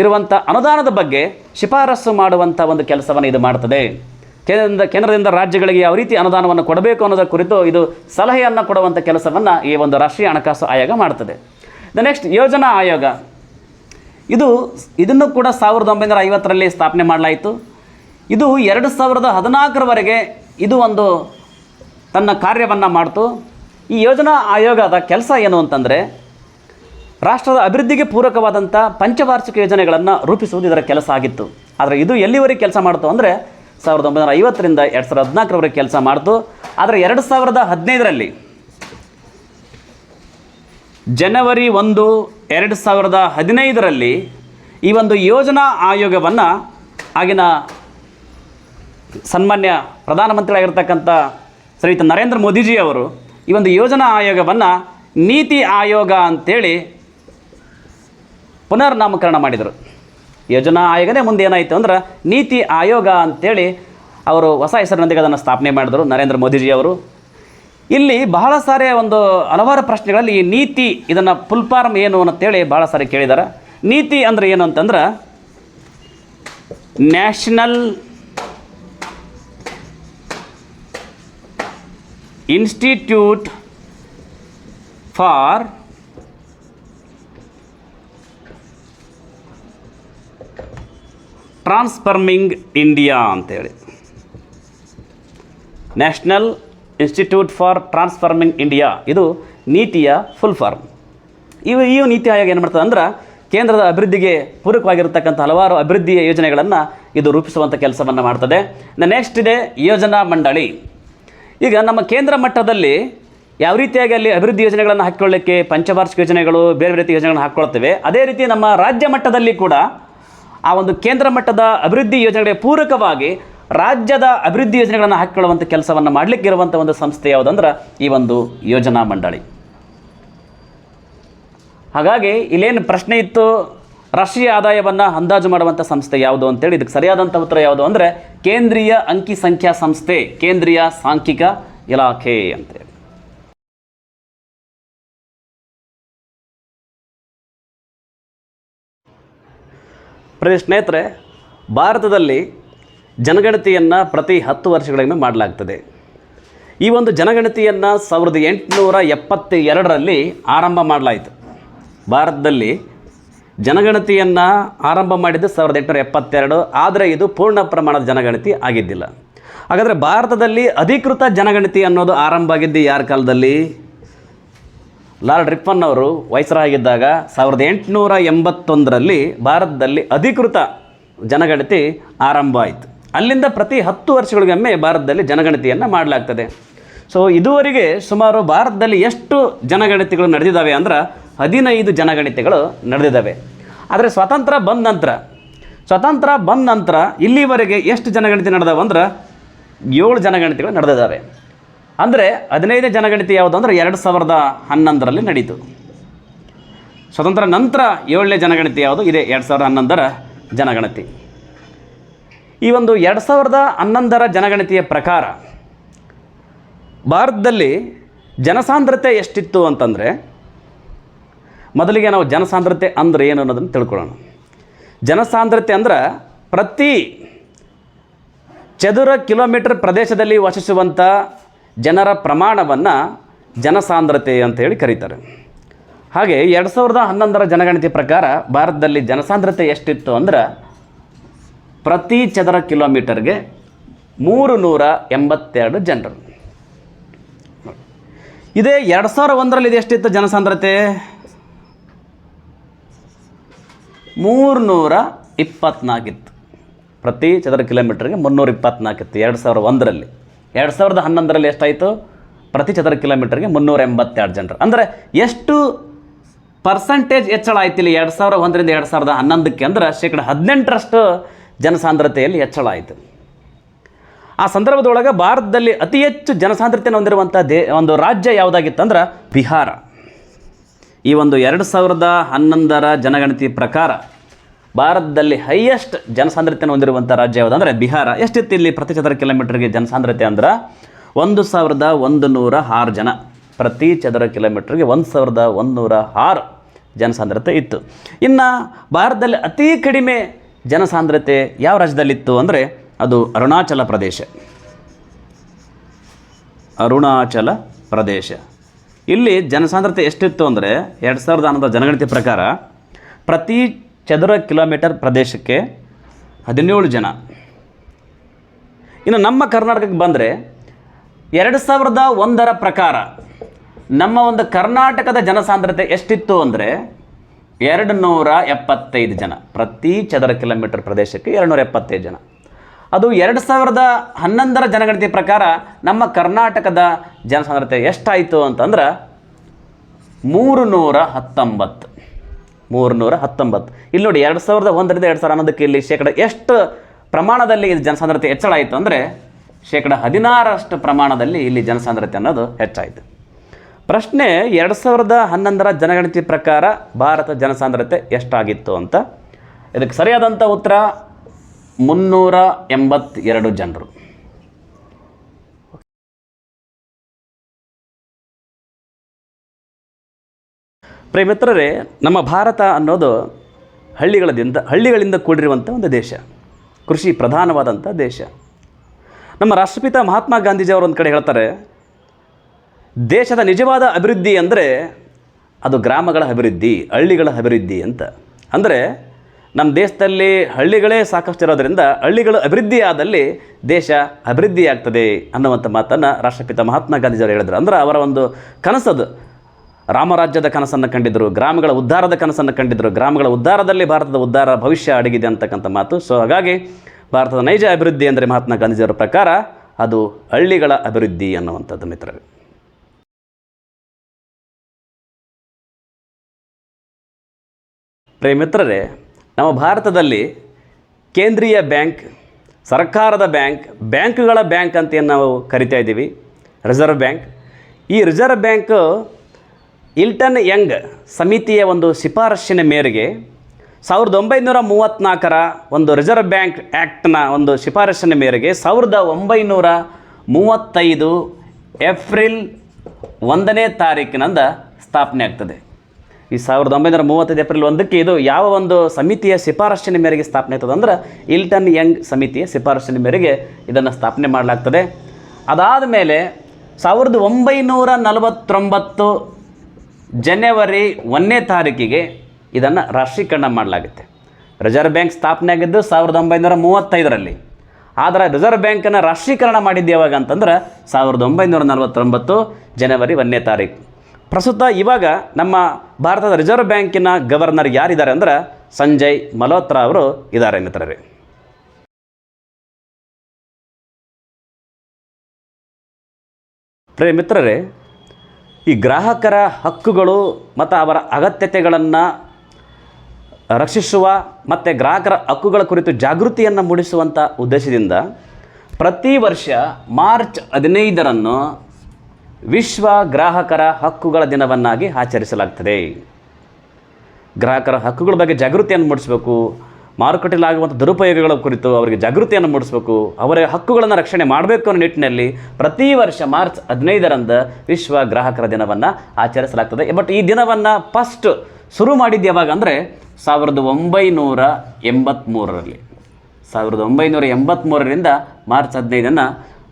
ಇರುವಂಥ ಅನುದಾನದ ಬಗ್ಗೆ ಶಿಫಾರಸು ಮಾಡುವಂಥ ಒಂದು ಕೆಲಸವನ್ನು ಇದು ಮಾಡ್ತದೆ. ಕೇಂದ್ರದಿಂದ ಕೇಂದ್ರದಿಂದ ರಾಜ್ಯಗಳಿಗೆ ಯಾವ ರೀತಿ ಅನುದಾನವನ್ನು ಕೊಡಬೇಕು ಅನ್ನೋದರ ಕುರಿತು ಇದು ಸಲಹೆಯನ್ನು ಕೊಡುವಂಥ ಕೆಲಸವನ್ನು ಈ ಒಂದು ರಾಷ್ಟ್ರೀಯ ಹಣಕಾಸು ಆಯೋಗ ಮಾಡ್ತದೆ. ದ ನೆಕ್ಸ್ಟ್ ಯೋಜನಾ ಆಯೋಗ. ಇದು, ಇದನ್ನು ಕೂಡ ಸಾವಿರದ ಒಂಬೈನೂರ ಐವತ್ತರಲ್ಲಿ ಸ್ಥಾಪನೆ ಮಾಡಲಾಯಿತು. ಇದು ಎರಡು ಸಾವಿರದ ಹದಿನಾಲ್ಕರವರೆಗೆ ಇದು ಒಂದು ತನ್ನ ಕಾರ್ಯವನ್ನು ಮಾಡಿತು. ಈ ಯೋಜನಾ ಆಯೋಗದ ಕೆಲಸ ಏನು ಅಂತಂದರೆ ರಾಷ್ಟ್ರದ ಅಭಿವೃದ್ಧಿಗೆ ಪೂರಕವಾದಂಥ ಪಂಚವಾರ್ಷಿಕ ಯೋಜನೆಗಳನ್ನು ರೂಪಿಸುವುದು ಇದರ ಕೆಲಸ ಆಗಿತ್ತು. ಆದರೆ ಇದು ಎಲ್ಲಿವರೆಗೆ ಕೆಲಸ ಮಾಡ್ತು ಅಂದರೆ ಸಾವಿರದ ಒಂಬೈನೂರ ಐವತ್ತರಿಂದ ಎರಡು ಸಾವಿರದ ಹದಿನಾಲ್ಕರವರೆಗೆ ಕೆಲಸ ಮಾಡಿತು. ಆದರೆ ಎರಡು ಸಾವಿರದ ಹದಿನೈದರಲ್ಲಿ ಜನವರಿ ಒಂದು ಎರಡು ಸಾವಿರದ ಹದಿನೈದರಲ್ಲಿ ಈ ಒಂದು ಯೋಜನಾ ಆಯೋಗವನ್ನು ಆಗಿನ ಸನ್ಮಾನ್ಯ ಪ್ರಧಾನಮಂತ್ರಿಯಾಗಿರ್ತಕ್ಕಂಥ ಶ್ರೀಯುತ ನರೇಂದ್ರ ಮೋದಿಜಿ ಅವರು ಈ ಒಂದು ಯೋಜನಾ ಆಯೋಗವನ್ನು ನೀತಿ ಆಯೋಗ ಅಂತೇಳಿ ಪುನರ್ನಾಮಕರಣ ಮಾಡಿದರು. ಯೋಜನಾ ಆಯೋಗನೇ ಮುಂದೆ ಏನಾಯಿತು ಅಂದ್ರೆ ನೀತಿ ಆಯೋಗ ಅಂತೇಳಿ ಅವರು ಹೊಸ ಹೆಸರಿನೊಂದಿಗೆ ಅದನ್ನು ಸ್ಥಾಪನೆ ಮಾಡಿದರು ನರೇಂದ್ರ ಮೋದಿಜಿ ಅವರು. ಇಲ್ಲಿ ಬಹಳ ಸಾರಿ ಒಂದು ಹಲವಾರು ಪ್ರಶ್ನೆಗಳಲ್ಲಿ ಈ ನೀತಿ ಇದನ್ನು ಫುಲ್ ಫಾರ್ಮ್ ಏನು ಅಂತೇಳಿ ಭಾಳ ಸಾರಿ ಕೇಳಿದ್ದಾರೆ ನೀತಿ ಅಂದರೆ ಏನು ಅಂತಂದ್ರೆ National Institute for Transforming India ಅಂತೇಳಿ. National Institute for Transforming India. ಇದು ನೀತಿಯ ಫುಲ್ ಫಾರ್ಮ್. ಇವು ಈ ನೀತಿ ಆಯೋಗ ಏನು ಮಾಡ್ತದೆ ಅಂದ್ರೆ ಕೇಂದ್ರದ ಅಭಿವೃದ್ಧಿಗೆ ಪೂರಕವಾಗಿರತಕ್ಕಂಥ ಹಲವಾರು ಅಭಿವೃದ್ಧಿಯ ಯೋಜನೆಗಳನ್ನು ಇದು ರೂಪಿಸುವಂಥ ಕೆಲಸವನ್ನು ಮಾಡ್ತದೆ. ನೆಕ್ಸ್ಟ್ ಇದೆ ಯೋಜನಾ ಮಂಡಳಿ. ಈಗ ನಮ್ಮ ಕೇಂದ್ರ ಮಟ್ಟದಲ್ಲಿ ಯಾವ ರೀತಿಯಾಗಿ ಅಲ್ಲಿ ಅಭಿವೃದ್ಧಿ ಯೋಜನೆಗಳನ್ನು ಹಾಕ್ಕೊಳ್ಳಿಕ್ಕೆ ಪಂಚವಾರ್ಷಿಕ ಯೋಜನೆಗಳು, ಬೇರೆ ಬೇರೆ ರೀತಿಯ ಯೋಜನೆಗಳನ್ನು ಹಾಕ್ಕೊಳ್ತೇವೆ, ಅದೇ ರೀತಿ ನಮ್ಮ ರಾಜ್ಯ ಮಟ್ಟದಲ್ಲಿ ಕೂಡ ಆ ಒಂದು ಕೇಂದ್ರ ಮಟ್ಟದ ಅಭಿವೃದ್ಧಿ ಯೋಜನೆಗಳಿಗೆ ಪೂರಕವಾಗಿ ರಾಜ್ಯದ ಅಭಿವೃದ್ಧಿ ಯೋಜನೆಗಳನ್ನು ಹಾಕಿಕೊಳ್ಳುವಂಥ ಕೆಲಸವನ್ನು ಮಾಡಲಿಕ್ಕೆ ಇರುವಂಥ ಒಂದು ಸಂಸ್ಥೆ ಯಾವುದಂದ್ರೆ ಈ ಒಂದು ಯೋಜನಾ ಮಂಡಳಿ. ಹಾಗಾಗಿ ಇಲ್ಲೇನು ಪ್ರಶ್ನೆ ಇತ್ತು ರಾಷ್ಟ್ರೀಯ ಆದಾಯವನ್ನು ಅಂದಾಜು ಮಾಡುವಂಥ ಸಂಸ್ಥೆ ಯಾವುದು ಅಂತೇಳಿ, ಇದಕ್ಕೆ ಸರಿಯಾದಂಥ ಉತ್ತರ ಯಾವುದು ಅಂದರೆ ಕೇಂದ್ರೀಯ ಅಂಕಿ ಸಂಖ್ಯಾ ಸಂಸ್ಥೆ, ಕೇಂದ್ರೀಯ ಸಾಂಖ್ಯಿಕ ಇಲಾಖೆ ಅಂತೇಳಿ ಪ್ರಿಯ ಸ್ನೇಹಿತರೆ, ಭಾರತದಲ್ಲಿ ಜನಗಣತಿಯನ್ನು ಪ್ರತಿ ಹತ್ತು ವರ್ಷಗಳಿಗೊಮ್ಮೆ ಮಾಡಲಾಗ್ತದೆ. ಈ ಒಂದು ಜನಗಣತಿಯನ್ನು ಸಾವಿರದ ಎಂಟುನೂರ ಎಪ್ಪತ್ತ ಎರಡರಲ್ಲಿ ಆರಂಭ ಮಾಡಲಾಯಿತು. ಭಾರತದಲ್ಲಿ ಜನಗಣತಿಯನ್ನು ಆರಂಭ ಮಾಡಿದ್ದು ಸಾವಿರದ ಎಂಟುನೂರ ಎಪ್ಪತ್ತೆರಡು, ಆದರೆ ಇದು ಪೂರ್ಣ ಪ್ರಮಾಣದ ಜನಗಣತಿ ಆಗಿದ್ದಿಲ್ಲ. ಹಾಗಾದರೆ ಭಾರತದಲ್ಲಿ ಅಧಿಕೃತ ಜನಗಣತಿ ಅನ್ನೋದು ಆರಂಭ ಆಗಿದ್ದು ಯಾರ ಕಾಲದಲ್ಲಿ? ಲಾರ್ಡ್ ರಿಪ್ಪನ್ ಅವರು ವಯಸ್ಸರಾಗಿದ್ದಾಗ ಸಾವಿರದ ಎಂಟುನೂರ ಎಂಬತ್ತೊಂದರಲ್ಲಿ ಭಾರತದಲ್ಲಿ ಅಧಿಕೃತ ಜನಗಣತಿ ಆರಂಭ ಆಯಿತು. ಅಲ್ಲಿಂದ ಪ್ರತಿ ಹತ್ತು ವರ್ಷಗಳಿಗೊಮ್ಮೆ ಭಾರತದಲ್ಲಿ ಜನಗಣತಿಯನ್ನು ಮಾಡಲಾಗ್ತದೆ. ಸೊ ಇದುವರೆಗೆ ಸುಮಾರು ಭಾರತದಲ್ಲಿ ಎಷ್ಟು ಜನಗಣತಿಗಳು ನಡೆದಿದ್ದಾವೆ ಅಂದ್ರೆ ಹದಿನೈದು ಜನಗಣತಿಗಳು ನಡೆದಿದ್ದಾವೆ. ಆದರೆ ಸ್ವತಂತ್ರ ಬಂದ ನಂತರ, ಸ್ವತಂತ್ರ ಬಂದ ನಂತರ ಇಲ್ಲಿವರೆಗೆ ಎಷ್ಟು ಜನಗಣತಿ ನಡೆದವು ಅಂದ್ರೆ ಏಳು ಜನಗಣತಿಗಳು ನಡೆದಿದ್ದಾವೆ. ಅಂದರೆ ಹದಿನೈದನೇ ಜನಗಣತಿ ಯಾವುದು ಅಂದರೆ ಎರಡು ಸಾವಿರದ ಹನ್ನೊಂದರಲ್ಲಿ ನಡೀತು. ಸ್ವತಂತ್ರ ನಂತರ ಏಳನೇ ಜನಗಣತಿ ಯಾವುದು? ಇದೆ ಎರಡು ಸಾವಿರದ ಹನ್ನೊಂದರ ಜನಗಣತಿ. ಈ ಒಂದು ಎರಡು ಸಾವಿರದ ಹನ್ನೊಂದರ ಜನಗಣತಿಯ ಪ್ರಕಾರ ಭಾರತದಲ್ಲಿ ಜನಸಾಂದ್ರತೆ ಎಷ್ಟಿತ್ತು ಅಂತಂದರೆ ಮೊದಲಿಗೆ ನಾವು ಜನಸಾಂದ್ರತೆ ಅಂದರೆ ಏನು ಅನ್ನೋದನ್ನು ತಿಳ್ಕೊಳ್ಳೋಣ. ಜನಸಾಂದ್ರತೆ ಅಂದ್ರೆ ಪ್ರತಿ ಚದುರ ಕಿಲೋಮೀಟರ್ ಪ್ರದೇಶದಲ್ಲಿ ವಾಸಿಸುವಂಥ ಜನರ ಪ್ರಮಾಣವನ್ನು ಜನಸಾಂದ್ರತೆ ಅಂತ ಹೇಳಿ ಕರೀತಾರೆ. ಹಾಗೆ ಎರಡು ಸಾವಿರದ ಹನ್ನೊಂದರ ಜನಗಣತಿ ಪ್ರಕಾರ ಭಾರತದಲ್ಲಿ ಜನಸಾಂದ್ರತೆ ಎಷ್ಟಿತ್ತು ಅಂದ್ರೆ ಪ್ರತಿ ಚದರ ಕಿಲೋಮೀಟರ್ಗೆ ಮೂರು ನೂರ ಎಂಬತ್ತೆರಡು ಜನರು. ಇದೇ ಎರಡು ಸಾವಿರ ಒಂದರಲ್ಲಿ ಇದು ಎಷ್ಟಿತ್ತು ಜನಸಾಂದ್ರತೆ? ಮೂರುನೂರ ಇಪ್ಪತ್ನಾಲ್ಕಿತ್ತು ಪ್ರತಿ ಚದರ ಕಿಲೋಮೀಟ್ರಿಗೆ ಮುನ್ನೂರ ಇಪ್ಪತ್ನಾಲ್ಕಿತ್ತು ಎರಡು ಸಾವಿರದ ಒಂದರಲ್ಲಿ. ಎರಡು ಸಾವಿರದ ಹನ್ನೊಂದರಲ್ಲಿ ಎಷ್ಟಾಯಿತು? ಪ್ರತಿ ಚದರ ಕಿಲೋಮೀಟ್ರಿಗೆ ಮುನ್ನೂರ ಎಂಬತ್ತೆರಡು ಜನರು. ಅಂದರೆ ಎಷ್ಟು ಪರ್ಸಂಟೇಜ್ ಹೆಚ್ಚಳ ಆಯ್ತಿಲ್ಲ ಎರಡು ಸಾವಿರ ಒಂದರಿಂದ ಎರಡು ಸಾವಿರದ ಹನ್ನೊಂದಕ್ಕೆ ಅಂದರೆ ಶೇಕಡ ಹದಿನೆಂಟರಷ್ಟು ಜನಸಾಂದ್ರತೆಯಲ್ಲಿ ಹೆಚ್ಚಳ ಆಯಿತು. ಆ ಸಂದರ್ಭದೊಳಗೆ ಭಾರತದಲ್ಲಿ ಅತಿ ಹೆಚ್ಚು ಜನಸಾಂದ್ರತೆಯನ್ನು ಹೊಂದಿರುವಂಥ ದೇ, ಒಂದು ರಾಜ್ಯ ಯಾವುದಾಗಿತ್ತಂದ್ರೆ ಬಿಹಾರ. ಈ ಒಂದು ಎರಡು ಸಾವಿರದ ಹನ್ನೊಂದರ ಜನಗಣತಿ ಪ್ರಕಾರ ಭಾರತದಲ್ಲಿ ಹೈಯೆಸ್ಟ್ ಜನಸಾಂದ್ರತೆಯನ್ನು ಹೊಂದಿರುವಂಥ ರಾಜ್ಯ ಯಾವುದಂದ್ರೆ ಬಿಹಾರ. ಎಷ್ಟಿತ್ತು ಇಲ್ಲಿ ಪ್ರತಿ ಚದರ ಕಿಲೋಮೀಟರ್ಗೆ ಜನಸಾಂದ್ರತೆ ಅಂದ್ರೆ ಒಂದು ಸಾವಿರದ ಒಂದು ನೂರ ಆರು ಜನ. ಪ್ರತಿ ಚದರ ಕಿಲೋಮೀಟರ್ಗೆ ಒಂದು ಸಾವಿರದ ಒಂದು ನೂರ ಆರು ಜನಸಾಂದ್ರತೆ ಇತ್ತು. ಇನ್ನು ಭಾರತದಲ್ಲಿ ಅತಿ ಕಡಿಮೆ ಜನಸಾಂದ್ರತೆ ಯಾವ ರಾಜ್ಯದಲ್ಲಿತ್ತು ಅಂದರೆ ಅದು ಅರುಣಾಚಲ ಪ್ರದೇಶ. ಅರುಣಾಚಲ ಪ್ರದೇಶ. ಇಲ್ಲಿ ಜನಸಾಂದ್ರತೆ ಎಷ್ಟಿತ್ತು ಅಂದರೆ ಎರಡು ಸಾವಿರದ ಹನ್ನೊಂದರ ಜನಗಣತಿ ಪ್ರಕಾರ ಪ್ರತಿ ಚದುರ ಕಿಲೋಮೀಟರ್ ಪ್ರದೇಶಕ್ಕೆ ಹದಿನೇಳು ಜನ. ಇನ್ನು ನಮ್ಮ ಕರ್ನಾಟಕಕ್ಕೆ ಬಂದರೆ ಎರಡು ಸಾವಿರದ ಒಂದರ ಪ್ರಕಾರ ನಮ್ಮ ಒಂದು ಕರ್ನಾಟಕದ ಜನಸಾಂದ್ರತೆ ಎಷ್ಟಿತ್ತು ಅಂದರೆ ಎರಡು ನೂರ ಎಪ್ಪತ್ತೈದು ಜನ. ಪ್ರತಿ ಚದರ ಕಿಲೋಮೀಟರ್ ಪ್ರದೇಶಕ್ಕೆ ಎರಡು ನೂರ ಎಪ್ಪತ್ತೈದು ಜನ. ಅದು ಎರಡು ಸಾವಿರದ ಹನ್ನೊಂದರ ಜನಗಣತಿ ಪ್ರಕಾರ ನಮ್ಮ ಕರ್ನಾಟಕದ ಜನಸಾಂದ್ರತೆ ಎಷ್ಟಾಯಿತು ಅಂತಂದ್ರೆ ಮೂರು ನೂರ ಹತ್ತೊಂಬತ್ತು. ಮೂರು ನೂರ ಹತ್ತೊಂಬತ್ತು. ಇಲ್ಲಿ ನೋಡಿ ಎರಡು ಸಾವಿರದ ಒಂದರಿಂದ ಎರಡು ಸಾವಿರದ ಹನ್ನೊಂದಕ್ಕೆ ಇಲ್ಲಿ ಶೇಕಡ ಎಷ್ಟು ಪ್ರಮಾಣದಲ್ಲಿ ಇದು ಜನಸಾಂದ್ರತೆ ಹೆಚ್ಚಳ ಆಯಿತು ಅಂದರೆ ಶೇಕಡ ಹದಿನಾರಷ್ಟು ಪ್ರಮಾಣದಲ್ಲಿ ಇಲ್ಲಿ ಜನಸಾಂದ್ರತೆ ಅನ್ನೋದು ಹೆಚ್ಚಾಯಿತು. ಪ್ರಶ್ನೆ ಎರಡು ಸಾವಿರದ ಹನ್ನೊಂದರ ಜನಗಣತಿ ಪ್ರಕಾರ ಭಾರತ ಜನಸಾಂದ್ರತೆ ಎಷ್ಟಾಗಿತ್ತು ಅಂತ. ಇದಕ್ಕೆ ಸರಿಯಾದಂಥ ಉತ್ತರ ಮುನ್ನೂರ ಎಂಬತ್ತೆರಡು ಜನರು. ಪ್ರೇಮಿತ್ರರೇ ನಮ್ಮ ಭಾರತ ಅನ್ನೋದು ಹಳ್ಳಿಗಳಿಂದ ಹಳ್ಳಿಗಳಿಂದ ಕೂಡಿರುವಂಥ ಒಂದು ದೇಶ. ಕೃಷಿ ಪ್ರಧಾನವಾದಂಥ ದೇಶ. ನಮ್ಮ ರಾಷ್ಟ್ರಪಿತ ಮಹಾತ್ಮ ಗಾಂಧೀಜಿಯವರು ಒಂದು ಕಡೆ ಹೇಳ್ತಾರೆ, ದೇಶದ ನಿಜವಾದ ಅಭಿವೃದ್ಧಿ ಅಂದರೆ ಅದು ಗ್ರಾಮಗಳ ಅಭಿವೃದ್ಧಿ, ಹಳ್ಳಿಗಳ ಅಭಿವೃದ್ಧಿ ಅಂತ. ಅಂದರೆ ನಮ್ಮ ದೇಶದಲ್ಲಿ ಹಳ್ಳಿಗಳೇ ಸಾಕಷ್ಟು ಇರೋದರಿಂದ ಹಳ್ಳಿಗಳು ಅಭಿವೃದ್ಧಿ ಆದಲ್ಲಿ ದೇಶ ಅಭಿವೃದ್ಧಿ ಆಗ್ತದೆ ಅನ್ನುವಂಥ ಮಾತನ್ನು ರಾಷ್ಟ್ರಪಿತ ಮಹಾತ್ಮ ಗಾಂಧೀಜಿಯವರು ಹೇಳಿದರು. ಅಂದ್ರೆ ಅವರ ಒಂದು ಕನಸದು. ರಾಮರಾಜ್ಯದ ಕನಸನ್ನು ಕಂಡಿದ್ದರು, ಗ್ರಾಮಗಳ ಉದ್ಧಾರದ ಕನಸನ್ನು ಕಂಡಿದ್ದರು, ಗ್ರಾಮಗಳ ಉದ್ಧಾರದಲ್ಲಿ ಭಾರತದ ಉದ್ಧಾರ ಭವಿಷ್ಯ ಅಡಗಿದೆ ಅಂತಕ್ಕಂಥ ಮಾತು. ಸೊ ಹಾಗಾಗಿ ಭಾರತದ ನೈಜ ಅಭಿವೃದ್ಧಿ ಅಂದರೆ ಮಹಾತ್ಮ ಗಾಂಧೀಜಿಯವರ ಪ್ರಕಾರ ಅದು ಹಳ್ಳಿಗಳ ಅಭಿವೃದ್ಧಿ ಅನ್ನುವಂಥದ್ದು ಮಿತ್ರರೇ. ಪ್ರೇಮಿತ್ರರೇ ನಮ್ಮ ಭಾರತದಲ್ಲಿ ಕೇಂದ್ರೀಯ ಬ್ಯಾಂಕ್, ಸರ್ಕಾರದ ಬ್ಯಾಂಕ್, ಬ್ಯಾಂಕ್ಗಳ ಬ್ಯಾಂಕ್ ಅಂತ ಏನು ನಾವು ಕರಿತಾ ಇದ್ದೀವಿ, ರಿಸರ್ವ್ ಬ್ಯಾಂಕ್. ಈ ರಿಸರ್ವ್ ಬ್ಯಾಂಕ್ ಇಲ್ಟನ್ ಯಂಗ್ ಸಮಿತಿಯ ಒಂದು ಶಿಫಾರಸ್ಸಿನ ಮೇರೆಗೆ ಸಾವಿರದ ಒಂಬೈನೂರ ಮೂವತ್ತ್ನಾಲ್ಕರ ಒಂದು ರಿಸರ್ವ್ ಬ್ಯಾಂಕ್ ಆ್ಯಕ್ಟ್ನ ಒಂದು ಶಿಫಾರಸ್ಸಿನ ಮೇರೆಗೆ ಸಾವಿರದ ಒಂಬೈನೂರ ಮೂವತ್ತೈದು ಏಪ್ರಿಲ್ ಒಂದನೇ ತಾರೀಕಿನಿಂದ ಸ್ಥಾಪನೆ ಆಗ್ತದೆ. ಈ ಸಾವಿರದ ಒಂಬೈನೂರ ಮೂವತ್ತೈದು ಏಪ್ರಿಲ್ ಒಂದಕ್ಕೆ ಇದು ಯಾವ ಒಂದು ಸಮಿತಿಯ ಶಿಫಾರಸ್ಸಿನ ಮೇರೆಗೆ ಸ್ಥಾಪನೆ ಆಯ್ತದೆ ಅಂದ್ರೆ ಇಲ್ಟನ್ ಯಂಗ್ ಸಮಿತಿಯ ಶಿಫಾರಸ್ಸಿನ ಮೇರೆಗೆ ಇದನ್ನು ಸ್ಥಾಪನೆ ಮಾಡಲಾಗ್ತದೆ. ಅದಾದ ಮೇಲೆ ಸಾವಿರದ ಒಂಬೈನೂರ ನಲವತ್ತೊಂಬತ್ತು ಜನವರಿ ಒಂದನೇ ತಾರೀಕಿಗೆ ಇದನ್ನು ರಾಷ್ಟ್ರೀಕರಣ ಮಾಡಲಾಗುತ್ತೆ. ರಿಸರ್ವ್ ಬ್ಯಾಂಕ್ ಸ್ಥಾಪನೆ ಆಗಿದ್ದು ಸಾವಿರದ ಒಂಬೈನೂರ ಮೂವತ್ತೈದರಲ್ಲಿ. ಆದರೆ ರಿಸರ್ವ್ ಬ್ಯಾಂಕನ್ನು ರಾಷ್ಟ್ರೀಕರಣ ಮಾಡಿದ್ದು ಯಾವಾಗ ಅಂತಂದ್ರೆ ಸಾವಿರದ ಒಂಬೈನೂರ ನಲವತ್ತೊಂಬತ್ತು ಜನವರಿ ಒಂದನೇ ತಾರೀಕು. ಪ್ರಸ್ತುತ ಇವಾಗ ನಮ್ಮ ಭಾರತದ ರಿಸರ್ವ್ ಬ್ಯಾಂಕಿನ ಗವರ್ನರ್ ಯಾರಿದ್ದಾರೆ ಅಂದ್ರೆ ಸಂಜಯ್ ಮಲ್ಹೋತ್ರಾ ಅವರು ಇದ್ದಾರೆ ಮಿತ್ರರೇ. ಪ್ರೇ ಮಿತ್ರರೇ, ಈ ಗ್ರಾಹಕರ ಹಕ್ಕುಗಳು ಮತ್ತು ಅವರ ಅಗತ್ಯತೆಗಳನ್ನು ರಕ್ಷಿಸುವ ಮತ್ತು ಗ್ರಾಹಕರ ಹಕ್ಕುಗಳ ಕುರಿತು ಜಾಗೃತಿಯನ್ನು ಮೂಡಿಸುವಂಥ ಉದ್ದೇಶದಿಂದ ಪ್ರತಿ ವರ್ಷ ಮಾರ್ಚ್ ಹದಿನೈದರಂದು ವಿಶ್ವ ಗ್ರಾಹಕರ ಹಕ್ಕುಗಳ ದಿನವನ್ನಾಗಿ ಆಚರಿಸಲಾಗ್ತದೆ. ಗ್ರಾಹಕರ ಹಕ್ಕುಗಳ ಬಗ್ಗೆ ಜಾಗೃತಿಯನ್ನು ಮೂಡಿಸಬೇಕು. ಮಾರುಕಟ್ಟೆಲಾಗುವಂಥ ದುರುಪಯೋಗಗಳ ಕುರಿತು ಅವರಿಗೆ ಜಾಗೃತಿಯನ್ನು ಮೂಡಿಸಬೇಕು. ಅವರ ಹಕ್ಕುಗಳನ್ನು ರಕ್ಷಣೆ ಮಾಡಬೇಕು ಅನ್ನೋ ನಿಟ್ಟಿನಲ್ಲಿ ಪ್ರತಿ ವರ್ಷ ಮಾರ್ಚ್ ಹದಿನೈದರಂದು ವಿಶ್ವ ಗ್ರಾಹಕರ ದಿನವನ್ನು ಆಚರಿಸಲಾಗ್ತದೆ. ಬಟ್ ಈ ದಿನವನ್ನು ಫಸ್ಟ್ ಶುರು ಮಾಡಿದ್ದು ಯಾವಾಗ ಅಂದರೆ ಸಾವಿರದ ಒಂಬೈನೂರ ಎಂಬತ್ತ್ಮೂರರಲ್ಲಿ ಸಾವಿರದ ಒಂಬೈನೂರ ಎಂಬತ್ತ್ಮೂರರಿಂದ ಮಾರ್ಚ್ ಹದಿನೈದನ್ನು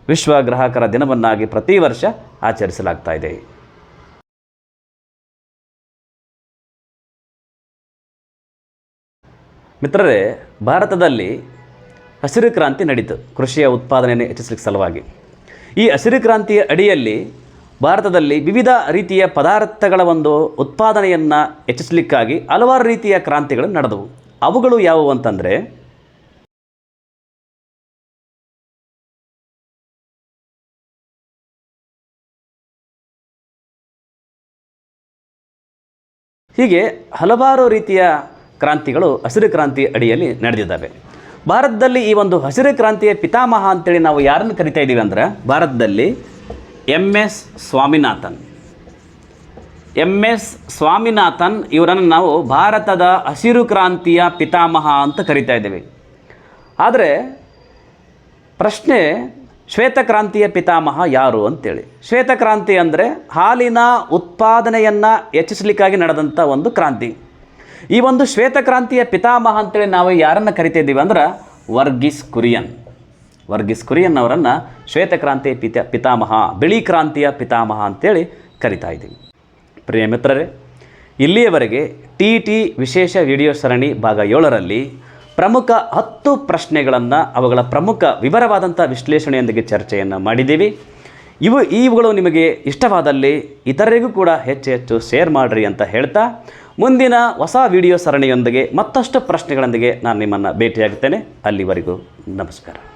ವಿಶ್ವ ಗ್ರಾಹಕರ ದಿನವನ್ನಾಗಿ ಪ್ರತಿ ವರ್ಷ ಆಚರಿಸಲಾಗ್ತಾ ಇದೆ. ಮಿತ್ರರೇ, ಭಾರತದಲ್ಲಿ ಹಸಿರು ಕ್ರಾಂತಿ ನಡೀತು. ಕೃಷಿಯ ಉತ್ಪಾದನೆಯನ್ನು ಹೆಚ್ಚಿಸಲಿಕ್ಕೆ ಸಲುವಾಗಿ. ಈ ಹಸಿರು ಕ್ರಾಂತಿಯ ಅಡಿಯಲ್ಲಿ ಭಾರತದಲ್ಲಿ ವಿವಿಧ ರೀತಿಯ ಪದಾರ್ಥಗಳ ಒಂದು ಉತ್ಪಾದನೆಯನ್ನು ಹೆಚ್ಚಿಸಲಿಕ್ಕಾಗಿ ಹಲವಾರು ರೀತಿಯ ಕ್ರಾಂತಿಗಳು ನಡೆದವು. ಅವುಗಳು ಯಾವುವು ಅಂತಂದರೆ ಹೀಗೆ ಹಲವಾರು ರೀತಿಯ ಕ್ರಾಂತಿಗಳು ಹಸಿರು ಕ್ರಾಂತಿ ಅಡಿಯಲ್ಲಿ ನಡೆದಿದ್ದಾವೆ. ಭಾರತದಲ್ಲಿ ಈ ಒಂದು ಹಸಿರು ಕ್ರಾಂತಿಯ ಪಿತಾಮಹ ಅಂತೇಳಿ ನಾವು ಯಾರನ್ನು ಕರಿತಾ ಇದ್ದೀವಿ ಅಂದ್ರೆ ಭಾರತದಲ್ಲಿ M S Swaminathan. M S Swaminathan ಇವರನ್ನು ನಾವು ಭಾರತದ ಹಸಿರು ಕ್ರಾಂತಿಯ ಪಿತಾಮಹ ಅಂತ ಕರಿತಾ ಇದ್ದೀವಿ. ಆದರೆ ಪ್ರಶ್ನೆ ಶ್ವೇತಕ್ರಾಂತಿಯ ಪಿತಾಮಹ ಯಾರು ಅಂತೇಳಿ. ಶ್ವೇತಕ್ರಾಂತಿ ಅಂದರೆ ಹಾಲಿನ ಉತ್ಪಾದನೆಯನ್ನು ಹೆಚ್ಚಿಸಲಿಕ್ಕಾಗಿ ನಡೆದಂಥ ಒಂದು ಕ್ರಾಂತಿ. ಈ ಒಂದು ಶ್ವೇತಕ್ರಾಂತಿಯ ಪಿತಾಮಹ ಅಂತೇಳಿ ನಾವು ಯಾರನ್ನು ಕರಿತಿದ್ದೀವಿ ಅಂದ್ರೆ ವರ್ಗಿಸ್ ಕುರಿಯನ್. ವರ್ಗಿಸ್ ಕುರಿಯನ್ ಅವರನ್ನು ಶ್ವೇತಕ್ರಾಂತಿಯ ಪಿತ, ಪಿತಾಮಹ, ಬಿಳಿ ಕ್ರಾಂತಿಯ ಪಿತಾಮಹ ಅಂತೇಳಿ ಕರಿತಾ ಇದ್ದೀವಿ. ಪ್ರಿಯ ಮಿತ್ರರೇ, ಇಲ್ಲಿಯವರೆಗೆ ಟಿ ಟಿ ವಿಶೇಷ ವಿಡಿಯೋ ಸರಣಿ ಭಾಗ ಏಳರಲ್ಲಿ ಪ್ರಮುಖ ಹತ್ತು ಪ್ರಶ್ನೆಗಳನ್ನು ಅವುಗಳ ಪ್ರಮುಖ ವಿವರವಾದಂಥ ವಿಶ್ಲೇಷಣೆಯೊಂದಿಗೆ ಚರ್ಚೆಯನ್ನು ಮಾಡಿದ್ದೀವಿ. ಇವು, ಇವುಗಳು ನಿಮಗೆ ಇಷ್ಟವಾದಲ್ಲಿ ಇತರರಿಗೂ ಕೂಡ ಹೆಚ್ಚು ಹೆಚ್ಚು ಶೇರ್ ಮಾಡಿರಿ ಅಂತ ಹೇಳ್ತಾ, ಮುಂದಿನ ಹೊಸ ವಿಡಿಯೋ ಸರಣಿಯೊಂದಿಗೆ ಮತ್ತಷ್ಟು ಪ್ರಶ್ನೆಗಳೊಂದಿಗೆ ನಾನು ನಿಮ್ಮನ್ನು ಭೇಟಿಯಾಗುತ್ತೇನೆ. ಅಲ್ಲಿವರೆಗೂ ನಮಸ್ಕಾರ.